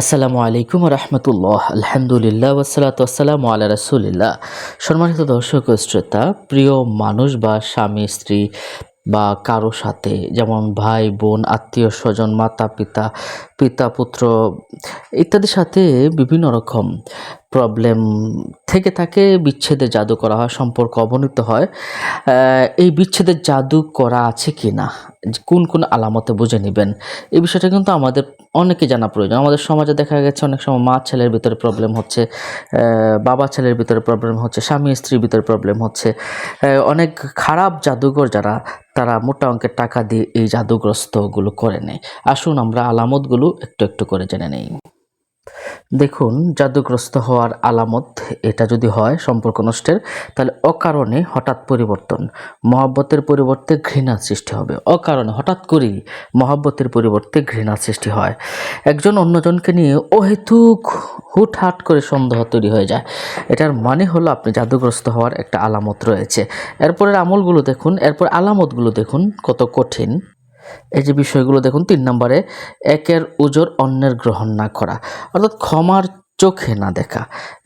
আসসালামু আলাইকুম রহমতুল্লাহ, আলহামদুলিল্লাহ ওসালাত আল্লাহ রাসুলিল্লাহ। সম্মানিত দর্শক শ্রোতা, প্রিয় মানুষ বা স্বামী, স্ত্রী বা কারও সাথে, যেমন ভাই, বোন, আত্মীয় স্বজন মাতা পিতা পিতা পুত্র ইত্যাদির সাথে বিভিন্ন রকম প্রবলেম থেকে থাকে বিচ্ছেদের জাদু করা হয়, সম্পর্ক অবনীত হয়। এই বিচ্ছেদের জাদু করা আছে কি না? কোন কোন আলামতে বুঝে নেবেন? এই বিষয়টা কিন্তু আমাদের অনেকে জানা প্রয়োজন। আমাদের সমাজে দেখা গেছে অনেক সময় মা ছেলের ভিতরে প্রবলেম হচ্ছে বাবা ছেলের ভিতরে প্রবলেম হচ্ছে, স্বামী স্ত্রীর ভিতরে প্রবলেম হচ্ছে। অনেক খারাপ জাদুঘর যারা, তারা মোটা অঙ্কের টাকা দিয়ে এই জাদুগ্রস্তগুলো করে নেয়। আসুন আমরা আলামতগুলো একটু একটু করে জেনে নেই। দেখুন, জাদুগ্রস্ত হওয়ার আলামত, এটা যদি হয় সম্পর্ক নষ্টের, তাহলে অকারণে হঠাৎ পরিবর্তন, মহাব্বতের পরিবর্তে ঘৃণা সৃষ্টি হবে। অকারণে, হঠাৎ করেই মহাব্বতের পরিবর্তে ঘৃণা সৃষ্টি হয়। একজন অন্যজনকে নিয়ে অহেতুক, হুটহাট করে সন্দেহ তৈরি হয়ে যায়। এটার মানে হলো আপনি জাদুগ্রস্ত হওয়ার একটা আলামত রয়েছে। এরপরের আমলগুলো দেখুন, এরপর আলামতগুলো দেখুন কত কঠিন। এই যে বিষয়গুলো দেখুন, তিন নম্বরে, একের উজোর অন্যের গ্রহণ না করা। অর্থাৎ ক্ষমার চোখে না দেখা।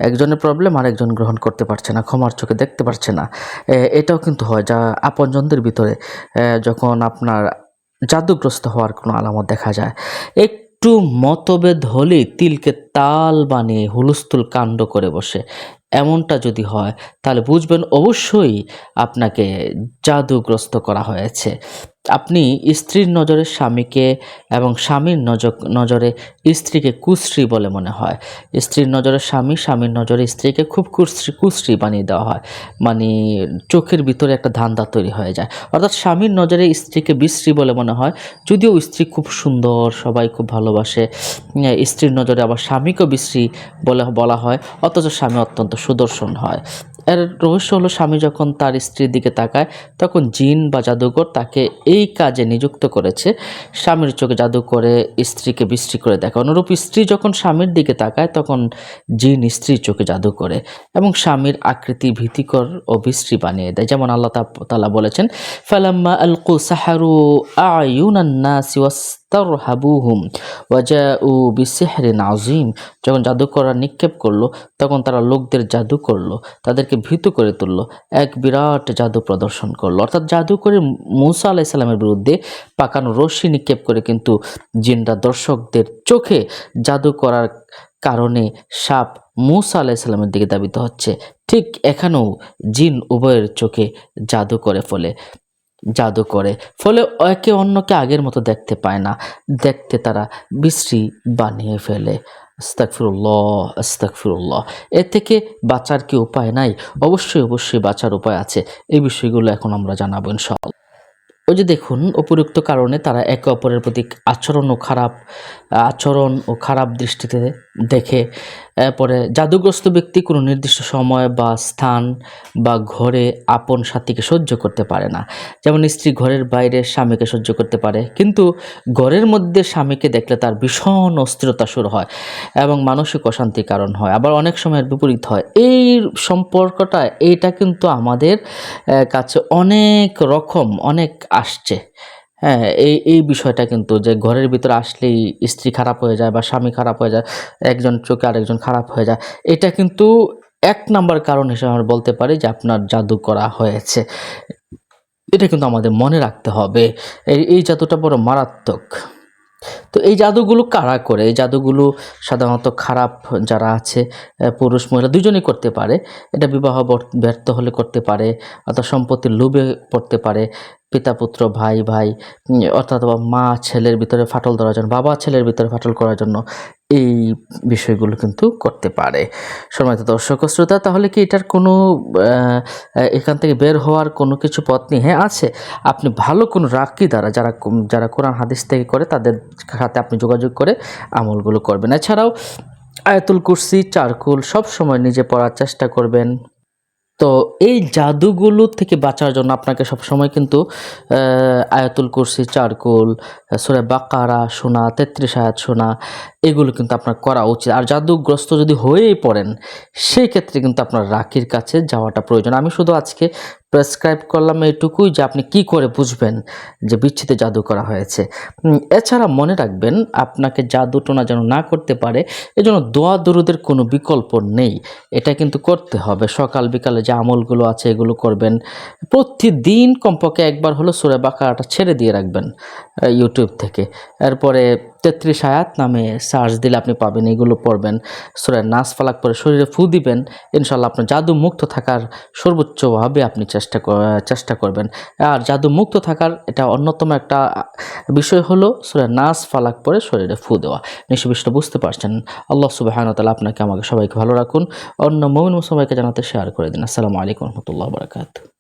একজনের প্রবলেম আরেকজন গ্রহণ করতে পারছে না, ক্ষমার চোখে দেখতে পারছে না। এটাও কিন্তু হয়, যা আপনজনদের ভিতরে যখন আপনার জাদুগ্রস্ত হওয়ার কোনো আলামত দেখা যায়। একটু মতভেদ হলেই তিলকে তাল বানিয়ে হুলস্থুল কাণ্ড করে বসে। এমনটা যদি হয়, তাহলে বুঝবেন অবশ্যই আপনাকে জাদুগ্রস্ত করা হয়েছে। আপনি স্ত্রীর নজরে স্বামীকে এবং স্বামীর নজর নজরে স্ত্রীকে কুশ্রী বলে মনে হয়। স্ত্রীর নজরে স্বামী, স্বামীর নজরে স্ত্রীকে খুব কুশ্রী কুশ্রী বানিয়ে দেওয়া হয়। মানে চোখের ভিতরে একটা ধান্দা তৈরি হয়ে যায়। অর্থাৎ স্বামীর নজরে স্ত্রীকে বিশ্রী বলে মনে হয়। যদিও স্ত্রী খুব সুন্দর, সবাই খুব ভালোবাসে। স্ত্রীর নজরে আবার স্বামীকেও বিশ্রী বলে বলা হয়। অথচ স্বামী অত্যন্ত সুদর্শন হয়। এর রহস্য হলো স্বামী যখন তার স্ত্রীর দিকে তাকায়, তখন জিন বা জাদুকর তাকে এই কাজে নিযুক্ত করেছে। স্বামীর চোখে জাদু করে স্ত্রীকে বিশ্রী করে দেখে। অনুরূপ স্ত্রী যখন স্বামীর দিকে তাকায়, তখন জিন স্ত্রীর চোখে জাদু করে এবং স্বামীর আকৃতি ভীতিকর ও বিশ্রী বানিয়ে দেয়। যেমন আল্লাহ তালা বলেছেন, ফালাম্মা আলকু সাহারু আয়ুনান নাসি ওয়াস্তারহাবুহুম ওয়াজাউ বিসিহরিন আযীম। যখন জাদুকররা নিক্ষেপ করল, তখন তারা লোকদের জাদু করল, তাদেরকে ভীত করে তুললো, এক বিরাট জাদু প্রদর্শন করল। অর্থাৎ জাদু করে মুসা আলাইসাল্লামের বিরুদ্ধে পাকানো রশ্মি নিক্ষেপ করে কিন্তু জিনরা দর্শকদের চোখে জাদু করার কারণে সাপ মুসা আলাইসাল্লামের দিকে দাবিত হচ্ছে। ঠিক এখানেও জিন উভয়ের চোখে জাদু করে ফলে। জাদু করে। ফলে একে অন্যকে আগের মতো দেখতে পায় না। দেখতে তারা বিশ্রী বানিয়ে ফেলে। আস্তাকফিরুল্লাহ আস্তাকফিরুল্লাহ এর থেকে বাঁচার কি উপায় নাই? অবশ্যই অবশ্যই বাঁচার উপায় আছে। এই বিষয়গুলো এখন আমরা জানাব ইনশাআল্লাহ। ওই যে দেখুন, উপরুক্ত কারণে তারা একে অপরের প্রতি আচরণ ও খারাপ, আচরণ ও খারাপ দৃষ্টিতে দেখে এরপরে, জাদুগ্রস্ত ব্যক্তি কোনো নির্দিষ্ট সময় বা স্থান বা ঘরে আপন সাথীকে সহ্য করতে পারে না। যেমন স্ত্রী ঘরের বাইরে স্বামীকে সহ্য করতে পারে। কিন্তু ঘরের মধ্যে স্বামীকে দেখলে তার ভীষণ অস্থিরতা শুরু হয় এবং মানসিক অশান্তির কারণ হয়। আবার অনেক সময়ের বিপরীত হয়। এই সম্পর্কটা, এইটা কিন্তু আমাদের কাছে অনেক রকম, অনেক আসছে। হ্যাঁ এই এই বিষয়টা কিন্তু যে ঘরের ভিতরে আসলেই স্ত্রী খারাপ হয়ে যায় বা স্বামী খারাপ হয়ে যায়, একজন চোখে আরেকজন খারাপ হয়ে যায়, এটা কিন্তু এক নাম্বার কারণ হিসেবে আমরা বলতে পারি যে আপনার জাদু করা হয়েছে। এটা কিন্তু আমাদের মনে রাখতে হবে। এই এই জাদুটা বড় মারাত্মক। তো এই জাদুগুলো কারা করে? এই জাদুগুলো সাধারণত খারাপ যারা আছে পুরুষ, মহিলা দুজনেই করতে পারে। এটা বিবাহ ব্যর্থ হলে করতে পারে অর্থাৎ সম্পত্তির লোভে পড়তে পারে। পিতা পুত্র ভাই ভাই অর্থাৎ মা, ছেলের ভিতরে ফাটল ধরার জন্য, বাবা, ছেলের ভিতরে ফাটল করার জন্য এই বিষয়গুলো কিন্তু করতে পারে। সম্মানিত দর্শক শ্রোতা, তাহলে কি এটার কোনো এখান থেকে বের হওয়ার কোনো কিছু পথ নেই? হ্যাঁ আছে। আপনি ভালো কোনো রাকি দ্বারা, যারা যারা কোরআন হাদিস থেকে করে, তাদের সাথে আপনি যোগাযোগ করে আমলগুলো করবেন। এছাড়াও আয়াতুল কুরসি, চারকুল সব সময় নিজে পড়ার চেষ্টা করবেন। তো এই জাদুগুলো থেকে বাঁচার জন্য আপনাকে সবসময় কিন্তু আয়াতুল কুরসি, চারকোল, সুরে বাকারা সোনা তেত্রিশ আয়াত সোনা এগুলো কিন্তু আপনার করা উচিত। আর জাদুগ্রস্ত যদি হয়েই পড়েন, সেই ক্ষেত্রে কিন্তু আপনার রাখির কাছে যাওয়াটা প্রয়োজন। আমি শুধু আজকে প্রেসক্রাইব করলাম এটুকুই যে আপনি কি করে বুঝবেন যে বিচ্ছিতে জাদু করা হয়েছে। এছাড়া মনে রাখবেন আপনাকে জাদু টোনা যেন না করতে পারে, এজন্য দোয়া দরুদের কোনো বিকল্প নেই। এটা কিন্তু করতে হবে। সকাল বিকালে যে আমলগুলো আছে এগুলো করবেন। প্রতিদিন কমপক্ষে একবার হলো সুরে বাঁকাটা ছেড়ে দিয়ে রাখবেন। ইউটিউব থেকে। এরপরে তেত্রিশ আয়াত নামে সার্চ দিলে আপনি পাবেন, এগুলো পড়বেন। সুরে নাচ ফালাক পরে শরীরে ফু দিবেন ইনশাল্লাহ আপনার জাদু মুক্ত থাকার সর্বোচ্চভাবে আপনি চেষ্টা চেষ্টা করবেন। আর জাদু মুক্ত থাকার এটা অন্যতম একটা বিষয় হলো সুরে নাচ ফালাক পরে শরীরে ফু দেওয়া। নিশ্চয় বুঝতে পারছেন। আল্লাহ তালা আপনাকে আমাকে সবাইকে ভালো রাখুন। অন্য মমিন মুসলমানকে জানাতে শেয়ার করে দিন। আসসালামু আলাইকুম রহমতুল্লাহ বরকাত